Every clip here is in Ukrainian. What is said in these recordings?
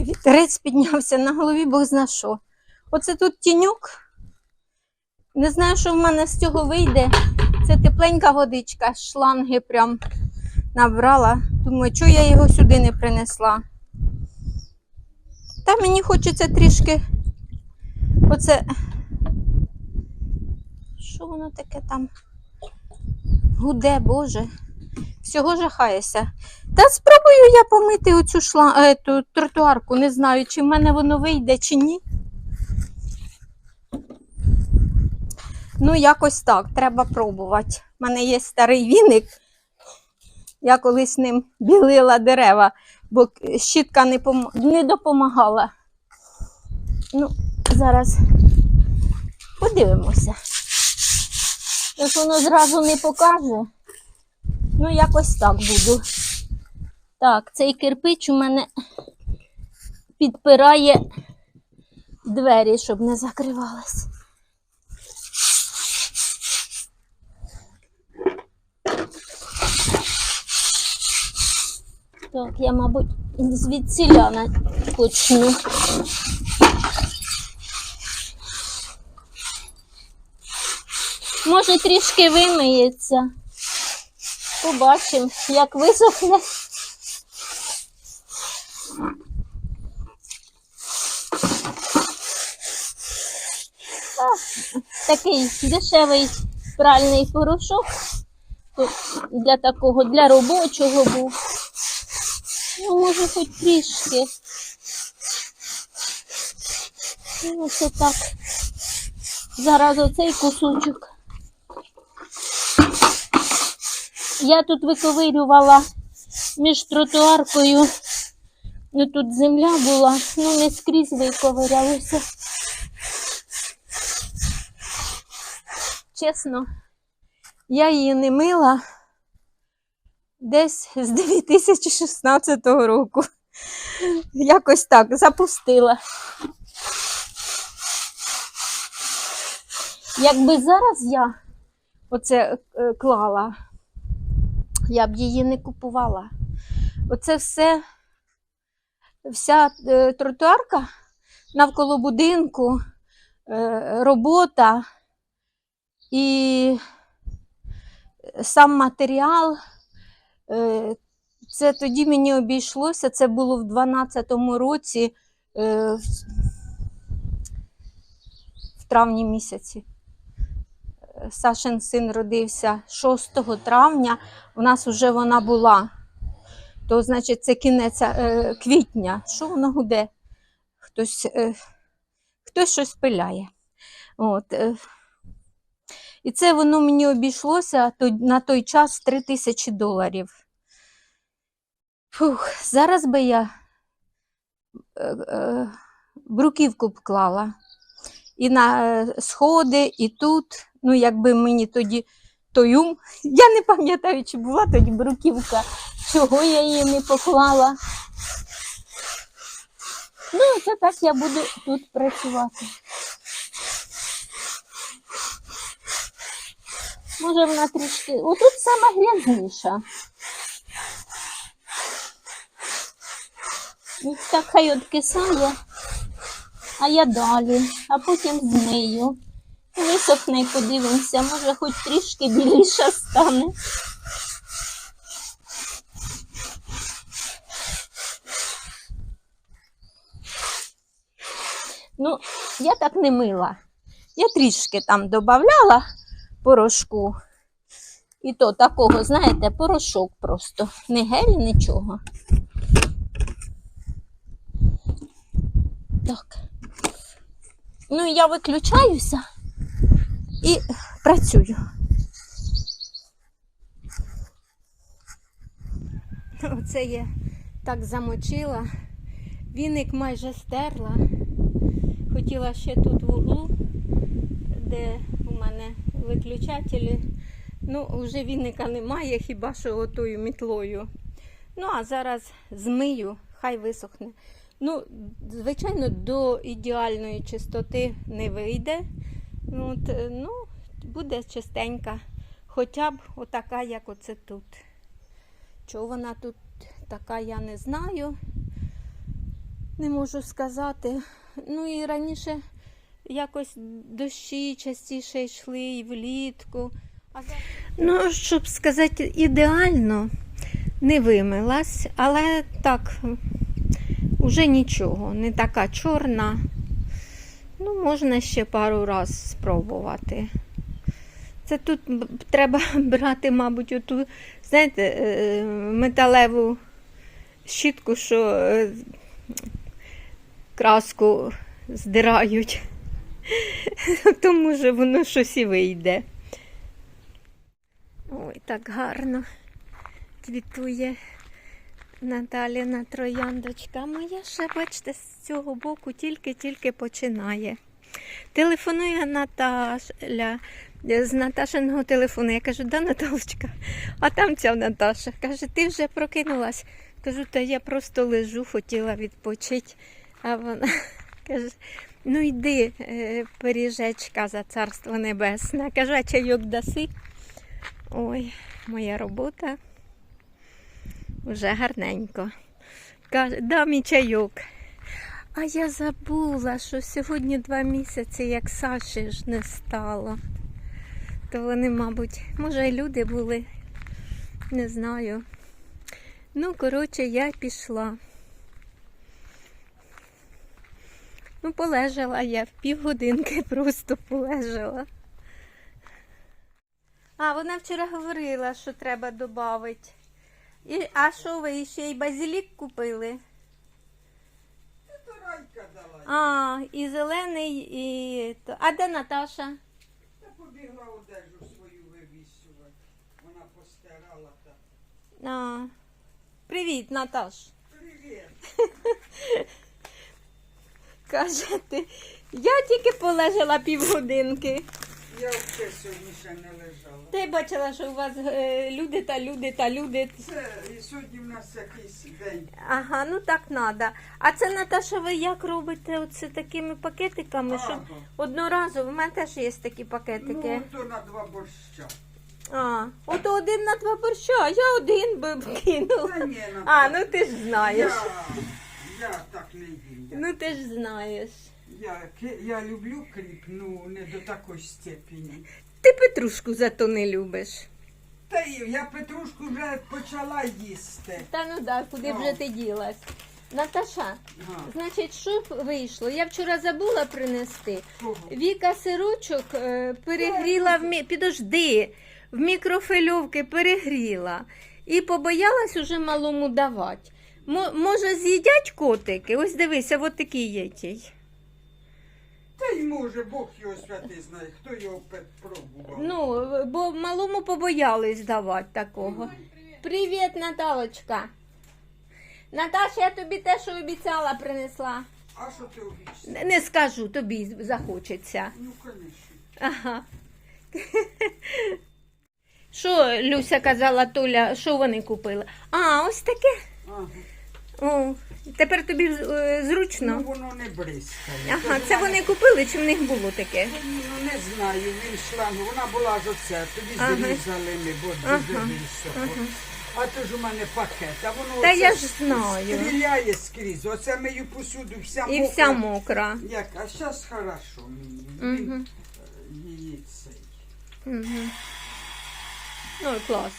вітерець піднявся на голові, Бог зна що. Оце тут тіньок. Не знаю, що в мене з цього вийде. Це тепленька водичка, шланги прям набрала. Думаю, чого я його сюди не принесла. Та мені хочеться трішки. Оце. Що воно таке там? Гуде, Боже. Всього жахаєшся. Та спробую я помити оцю шла... е, ту тротуарку. Не знаю, чи в мене воно вийде, чи ні. Ну, якось так, треба пробувати. У мене є старий віник. Я колись ним білила дерева, бо щітка не, пом... не допомагала. Ну, зараз подивимося. Як воно зразу не покаже. Ну, якось так буду. Так, цей кирпич у мене підпирає двері, щоб не закривались. Так, я, мабуть, звідсіля почну. Може, трішки вимиється. Побачимо, як висохне. А, Такий дешевий пральний порошок. Для такого, для робочого був. Ну, може, хоч трішки. Ну, оце так. Зараз оцей кусочок. Я тут виковирювала між тротуаркою. Ну тут земля була, ну не скрізь виковирялося. Чесно, я її не мила десь з 2016 року. Якось так запустила. Якби зараз я оце е, клала, я б її не купувала. Оце все, вся е, тротуарка навколо будинку, е, робота і сам матеріал. Е, це тоді мені обійшлося, це було в 12-му році, е, в, травні місяці. Сашин син родився 6 травня, у нас вже вона була. То, значить, це кінець е, квітня. Що воно гуде? Хтось, хтось щось пиляє. От. І це воно мені обійшлося на той час 3 тисячі доларів. Фух, зараз би я е, е, бруківку б клала. І на е, сходи, і тут. Ну, якби мені тоді той ум. Я не пам'ятаю, чи була тоді бруківка, чого я її не поклала. Ну, це так я буду тут працювати. Може, вона трішки. Отут сама грязніша. І так хай откисає, а я далі, а потім змию. Висохне і подивимося, може хоч трішки біліша стане. Ну, я так не мила. Я трішки там додавала порошку. І то такого, знаєте, порошок просто. Не гель, нічого. Так. Ну, я виключаюся і працюю. Оце я так замочила. Віник майже стерла. Хотіла ще тут в углу, де у мене виключателі. Ну, вже віника немає, хіба що отою мітлою. Ну, а зараз змию, хай висохне. Ну, звичайно, до ідеальної чистоти не вийде. Ну, от, е, ну, буде чистенька. Хоча б отака, як оце тут. Чого вона тут така, я не знаю. Не можу сказати. Ну і раніше якось дощі частіше йшли і влітку. А. Ну, щоб сказати, ідеально не вимилась, але так, уже нічого, не така чорна. Ну, можна ще пару разів спробувати. Це тут треба брати, мабуть, оту, знаєте, е, металеву щітку, що е, краску здирають. Тому що воно щось і вийде. Ой, так гарно квітує Наталіна трояндочка. Моя ще, бачите, з цього боку тільки-тільки починає. Телефонує Наталя з Наташиного телефону. Я кажу, да, Наталочка, а там ця Наташа. Каже, ти вже прокинулась. Кажу, та я просто лежу, хотіла відпочити. А вона каже, ну йди, е, пиріжечка за царство небесне. Кажу, а чайок даси. Ой, моя робота вже гарненько. Каже, да, мій чайок. А я забула, що сьогодні два місяці, як Саші ж не стало. То вони, мабуть, може, і люди були, не знаю. Ну, коротше, я пішла. Ну, полежала я в півгодинки, просто полежала. А, вона вчора говорила, що треба додати. І, а що ви ще й базилік купили? То Райка дала. А, і зелений, і. то- А де Наташа? Та побігла одежу свою вивісувати. Вона постирала та. А. Привіт, Наташ. Привіт. Каже ти. Я тільки полежала півгодинки. Я взагалі сьогодні ще не лежала. Ти бачила, що у вас е, люди та люди та люди. Це і сьогодні в нас якийсь день. Ага, ну так треба. А це Наташа, ви як робите оце такими пакетиками? Щоб Ага. одноразово, в мене теж є такі пакетики. Ну, то на два борща. А, ото один на два борща, а я один би кинула. Та ні, на А, ну ти ж знаєш. Я, я так не їм. Ну ти ж знаєш. Я, я люблю кріп, ну не до такої степені. Ти петрушку зато не любиш. Та я петрушку вже почала їсти. Та ну да, куди вже ти ділась? Наташа, Ага. значить, що вийшло? Я вчора забула принести. Кого? Віка сирочок е, перегріла в мі... підожди, в мікрофильовки перегріла. І побоялась уже малому давати. Мо- може, з'їдять котики? Ось дивися, от такий є тій. Та й може, Бог його святий знає, хто його пробував. Ну, бо малому побоялись давати такого. Привіт, Наталочка. Наташа, я тобі те, що обіцяла, принесла. А що ти обіцяв? Не- Не скажу, тобі захочеться. Ну, звісно. Ага. Що Люся казала, Толя, що вони купили? А, ось таке. Ага. О, тепер тобі е, Ну, воно не бризкає. Ага, це вони купили, чи в них було таке? Ну, не знаю, він шланг, вона була ж оце, тоді Ага. зрізали ми, бо Ага. дуже високо. А то ж у мене пакет, а воно Та оце я ж знаю. стріляє скрізь. Оце мию посуду, вся І мокра. вся мокра. Як, а зараз хорошо мені. Угу. Він, е, її цей. Угу. Ну, клас.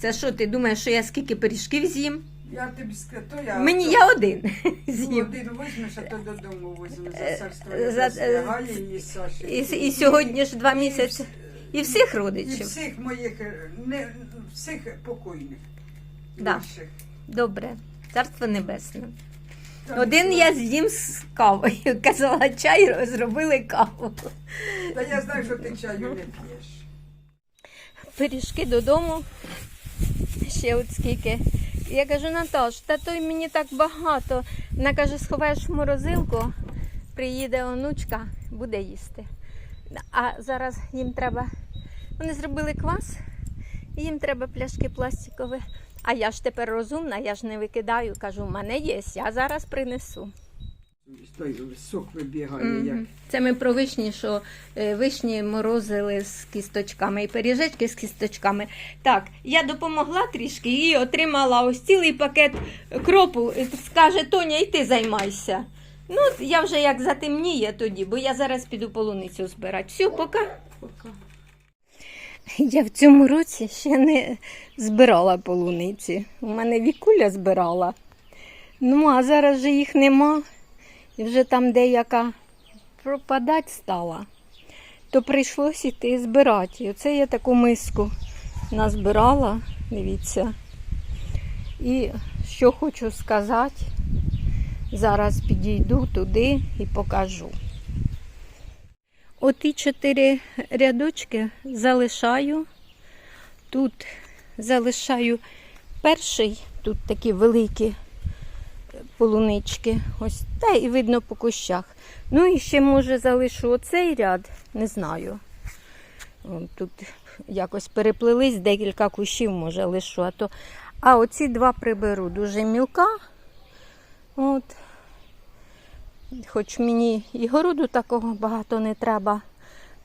Це що, ти думаєш, що я скільки пиріжків з'їм? Я тобі скажу, то я... Мені я один Ну. Один візьмеш, а то додому візьмеш за Е, царство. за- За, застрягає її Саші. І, і сьогодні ж два місяці. І всіх І родичів. всіх моїх, е, не, всіх покойних. Да. наших. Добре. Царство небесне. Там Один я з'їм з кавою. Казала чай, зробили каву. Та я знаю, що ти чаю не п'єш. Пиріжки додому. Ще от скільки. Я кажу, Наташ, та той мені так багато. Вона каже, сховаєш в морозилку, приїде онучка, буде їсти. А зараз їм треба. Вони зробили квас, і їм треба пляшки пластикові. А я ж тепер розумна, я ж не викидаю. Кажу, в мене є, я зараз принесу. Той сок вибігає, як Це ми про вишні, що е, вишні морозили з кісточками і пиріжечки з кісточками. Так, я допомогла трішки і отримала ось цілий пакет кропу. Е, Скаже Тоня, і ти займайся. Ну, я вже як затемніє тоді, бо я зараз піду полуницю збирати. Все, пока. пока. Я в цьому році ще не збирала полуниці. У мене вікуля збирала. Ну, а зараз же їх нема. І вже там деяка пропадать стала. То прийшлось іти збирати. І оце я таку миску назбирала, дивіться. І що хочу сказати, зараз підійду туди і покажу. Оті чотири рядочки залишаю. Тут залишаю перший, тут такі великі полунички. Ось та і видно по кущах. Ну і ще може залишу оцей ряд, не знаю. Тут якось переплились декілька кущів, може лишу. А, то... а оці два приберу дуже мілка. От. Хоч мені і городу такого багато не треба.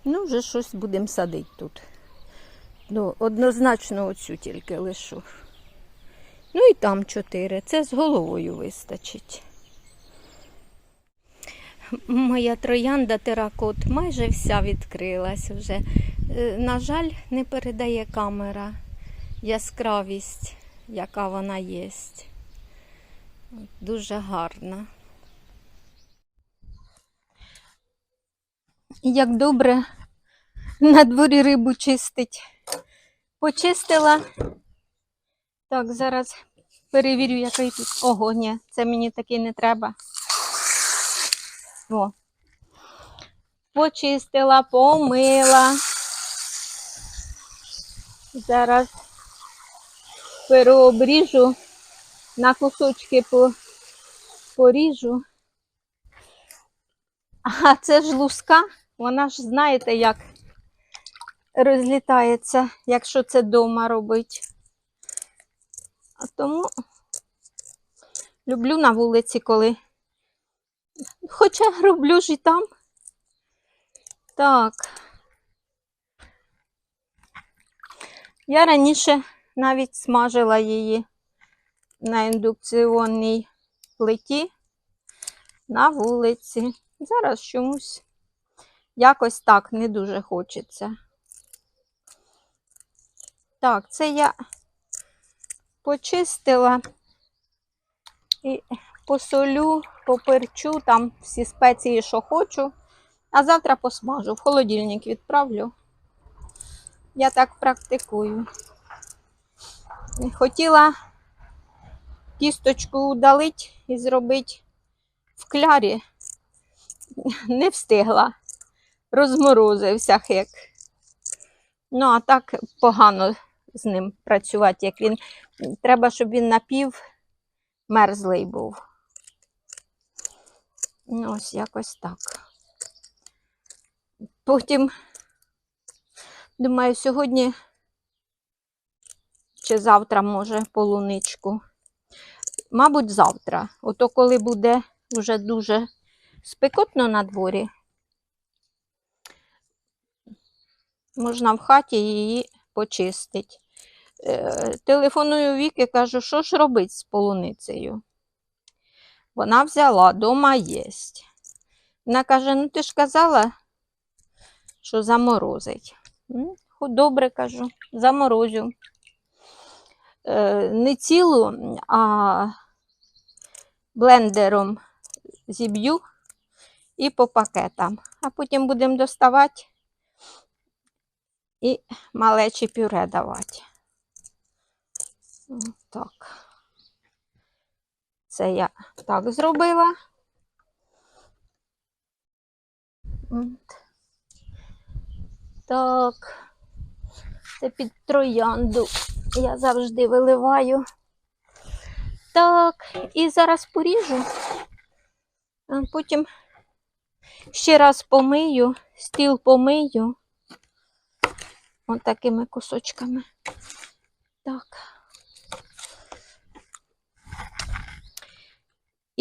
Ну, вже щось будемо садити тут. Ну, однозначно оцю тільки лишу. Ну і там чотири. Це з головою вистачить. Моя троянда теракот майже вся відкрилась вже. Е, На жаль, не передає камера яскравість, яка вона є. Дуже гарна. Як добре на дворі рибу чистить. Почистила. Так, зараз перевірю, який тут. Ого, ні, це мені такий не треба. О. Почистила, помила. Зараз переобріжу, на кусочки поріжу. А це ж луска, вона ж знаєте, як розлітається, якщо це вдома робить. А тому люблю на вулиці, коли. Хоча роблю ж і там. Так. Я раніше навіть смажила її на індукційній плиті на вулиці. Зараз чомусь якось так не дуже хочеться. Так, це я почистила і посолю, поперчу там всі спеції, що хочу, а завтра посмажу, в холодильник відправлю. Я так практикую. Хотіла кісточку удалити і зробити в клярі. Не встигла. Розморозився хек. Ну, а так погано з ним працювати, як він. Треба, щоб він напів мерзлий був. Ну, ось якось так. Потім, думаю, сьогодні чи завтра, може, полуничку. Мабуть, завтра. Ото коли буде вже дуже спекотно на дворі, можна в хаті її почистити. Е, Телефоную Віки, кажу, що ж робити з полуницею? Вона взяла, дома єсть. Вона каже: ну ти ж казала, що заморозить. Добре кажу, заморозю. Е, Не цілу, а блендером зіб'ю і по пакетам. А потім будемо доставати і малечі пюре давати. Так. Це я так зробила. Так. Це під троянду. Я завжди виливаю. Так, і зараз поріжу. А потім ще раз помию, стіл помию. Ось такими кусочками. Так.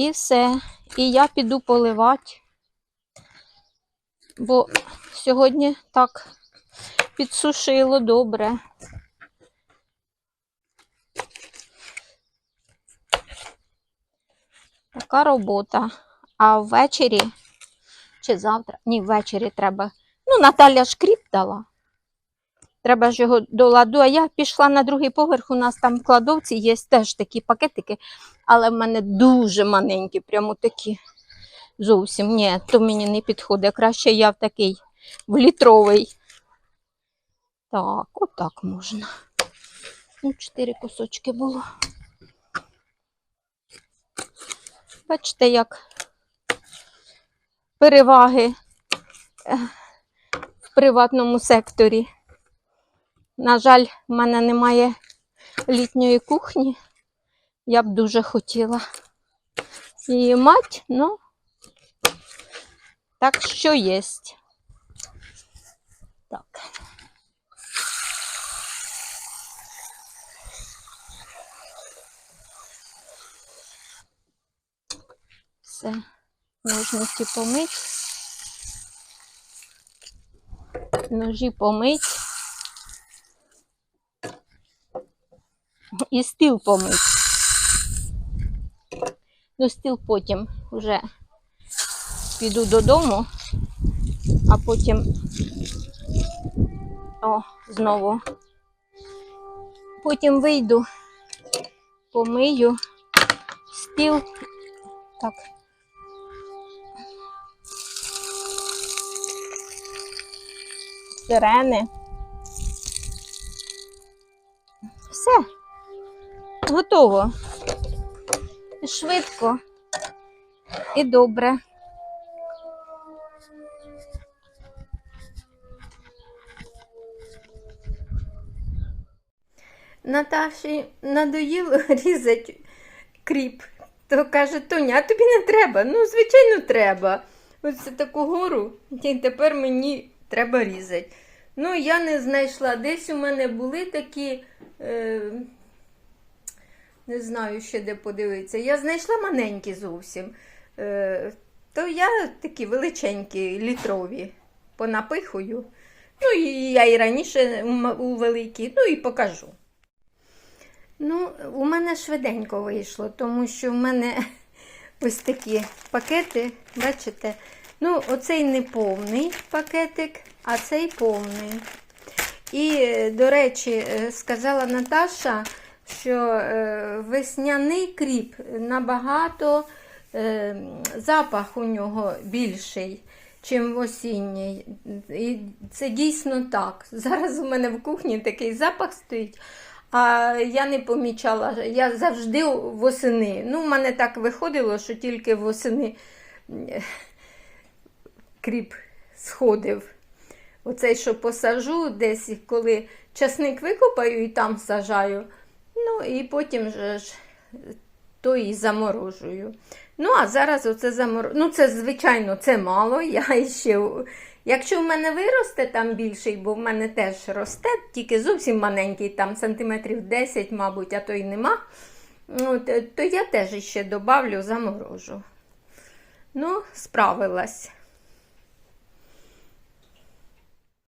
І все. І я піду поливати. Бо сьогодні так підсушило добре. Така робота. А ввечері чи завтра? Ні, ввечері треба. Ну, Наталя ж кріп дала. Треба ж його до ладу. А я пішла на другий поверх. У нас там в кладовці є теж такі пакетики, але в мене дуже маленькі, прямо такі. Зовсім ні, то мені не підходить. Краще я в такий в літровий. Так, отак можна. Ну, чотири кусочки було. Бачите, як переваги е, в приватному секторі. На жаль, в мене немає літньої кухні. Я б дуже хотіла її мати, ну так що є. Так. Все, ножниці помить. Ножі помить. І стіл помить. Ну, стіл потім вже піду додому, а потім о, знову. Потім вийду, помию стіл. Так. Сирени. Все. Готово. Швидко і добре. Наташі надоїло різати кріп. То каже, Тоня, а тобі не треба. Ну, звичайно, треба. Ось таку гору, і тепер мені треба різати. Ну, я не знайшла. Десь у мене були такі, е, не знаю ще де подивитися. Я знайшла маленькі зовсім. Е, то я такі величенькі, літрові, понапихую. Ну, і я і раніше у великі, ну і покажу. Ну, у мене швиденько вийшло, тому що в мене ось такі пакети, бачите? Ну, оцей не повний пакетик, а цей повний. І, е, до речі, е, сказала Наташа, що е, весняний кріп набагато е, запах у нього більший, чим осінній. І це дійсно так. Зараз у мене в кухні такий запах стоїть. А я не помічала, я завжди восени. Ну, в мене так виходило, що тільки восени е, кріп сходив. Оцей, що посажу, десь коли часник викопаю і там сажаю. Ну і потім ж то і заморожую. Ну, а зараз оце заморожую. Ну, це, звичайно, це мало. Я ще... Якщо в мене виросте там більший, бо в мене теж росте, тільки зовсім маленький, там сантиметрів 10, мабуть, а то й нема, От, то я теж ще добавлю, заморожу. Ну, справилась.